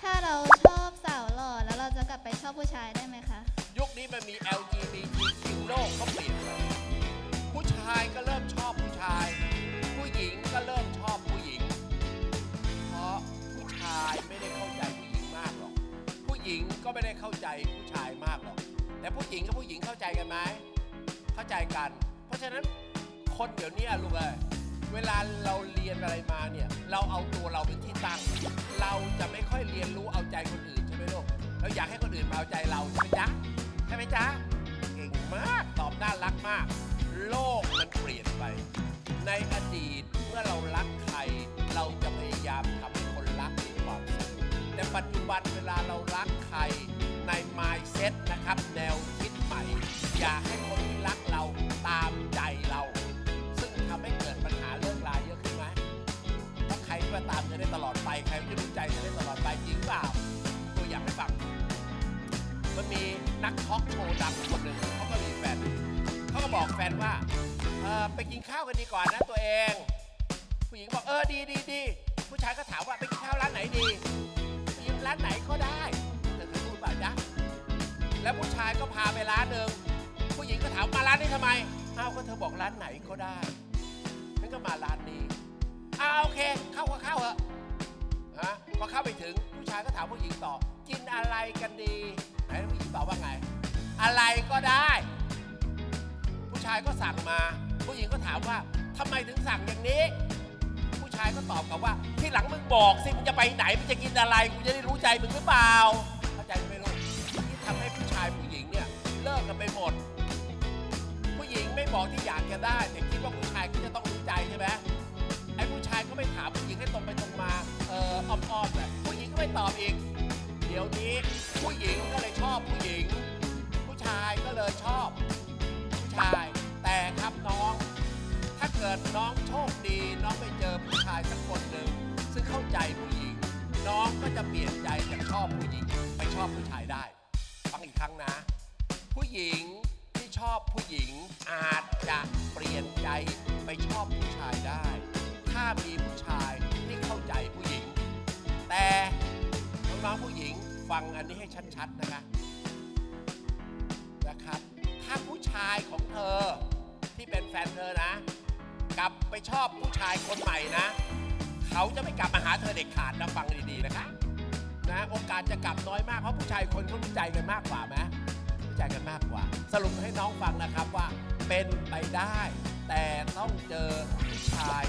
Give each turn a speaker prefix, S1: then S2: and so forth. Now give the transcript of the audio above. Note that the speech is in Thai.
S1: ถ้าเราชอบสาวหล่อแล้วเราจะกลับไปชอบผู้ชายได้ไหมคะ
S2: ยุคนี้มันมี LGBTQ โลกก็เปลี่ยนไปผู้ชายก็เริ่มชอบผู้ชาย ผู้หญิงก็เริ่มชอบผู้หญิง เพราะผู้ชายไม่ได้เข้าใจผู้หญิงมากหรอก ผู้หญิงก็ไม่ได้เข้าใจผู้ชายมากหรอก แต่ผู้หญิงกับผู้หญิงเข้าใจกันไหม เข้าใจกัน เพราะฉะนั้นคนเดี๋ยวนี้ลูกเอ้ย เวลาเราเรียนอะไรมาเนี่ย เราเอาตัวเราเป็นที่ตั้ง เราจะไม่ค่อยเรียนรู้เอาใจคนอื่นใช่ไหมลูกเราอยากให้คนอื่นมาเอาใจเราใช่ไหมจ๊ะใช่ไหมจ๊ะเก่งมากตอบน่ารักมาก โลกมันเปลี่ยนไป ในอดีตเมื่อเรารักใคร เราจะพยายามทำให้คนรักมีความสุขแต่ปัจจุบันเวลาเรารัก เพรามาตามจะได้ตลอดไปใครที่รู้ใจจะได้ตลอดไปจริงเปล่า ตัวอย่างให้ฟัง มันมีนักทอล์กโชว์ดังคนหนึ่งเขาก็มีแฟนเขาก็บอกแฟนว่าเออไปกินข้าวกันดีก่อนนะตัวเอง ผู้หญิงบอกเออดีดีดีผู้ชายก็ถามว่าไปกินข้าวร้านไหนดีผู้หญิงร้านไหนก็ได้เธอเคยพูดเปล่าจ๊ะแล้วผู้ชายก็พาไปร้านหนึ่งผู้หญิงก็ถามมาร้านนี้ทำไมอ้าวก็เธอบอกร้านไหนก็ได้ เข้าไปถึงผู้ชายก็ถามผู้หญิงต่อ กินอะไรกันดีไหนผู้หญิงตอบว่าไง อะไรก็ได้ ผู้ชายก็สั่งมา ผู้หญิงก็ถามว่าทำไมถึงสั่งอย่างนี้ ผู้ชายก็ตอบกลับว่า ที่หลังมึงบอกสิมึงจะไปไหนมึงจะกินอะไรกูจะได้รู้ใจมึงหรือเปล่าเข้าใจไหมลูกที่ทำให้ผู้ชายผู้หญิงเนี่ยเลิกกันไปหมด ผู้หญิงไม่บอกที่อยากจะได้แต่คิดว่าผู้ชายก็จะต้องรู้ใจใช่ไหม ไม่ถามผู้หญิงให้ตรงไปตรงมาเอ่ออ้อมๆแบบผู้หญิงก็ไม่ตอบอีก เดี๋ยวนี้ผู้หญิงก็เลยชอบผู้หญิง ผู้ชายก็เลยชอบ ผู้ชาย แต่ครับน้อง ถ้าเกิดน้องโชคดี น้องไปเจอผู้ชายสักคนหนึ่งซึ่งเข้าใจผู้หญิง น้องก็จะเปลี่ยนใจจากชอบผู้หญิงไปชอบผู้ชายได้ฟังอีกครั้งนะ ผู้หญิงที่ชอบผู้หญิงอาจจะเปลี่ยนใจไปชอบผู้ชายได้ ฟังอันนี้ให้ชัดๆนะคะนะครับ ถ้าผู้ชายของเธอที่เป็นแฟนเธอนะ กลับไปชอบผู้ชายคนใหม่นะ เขาจะไม่กลับมาหาเธอเด็ดขาดนะฟังดีๆนะคะนะโอกาสจะกลับน้อยมากเพราะผู้ชายคนเขารู้ใจกันมากกว่าไหมรู้ใจกันมากกว่า สรุปให้น้องฟังนะครับว่าเป็นไปได้ แต่ต้องเจอผู้ชาย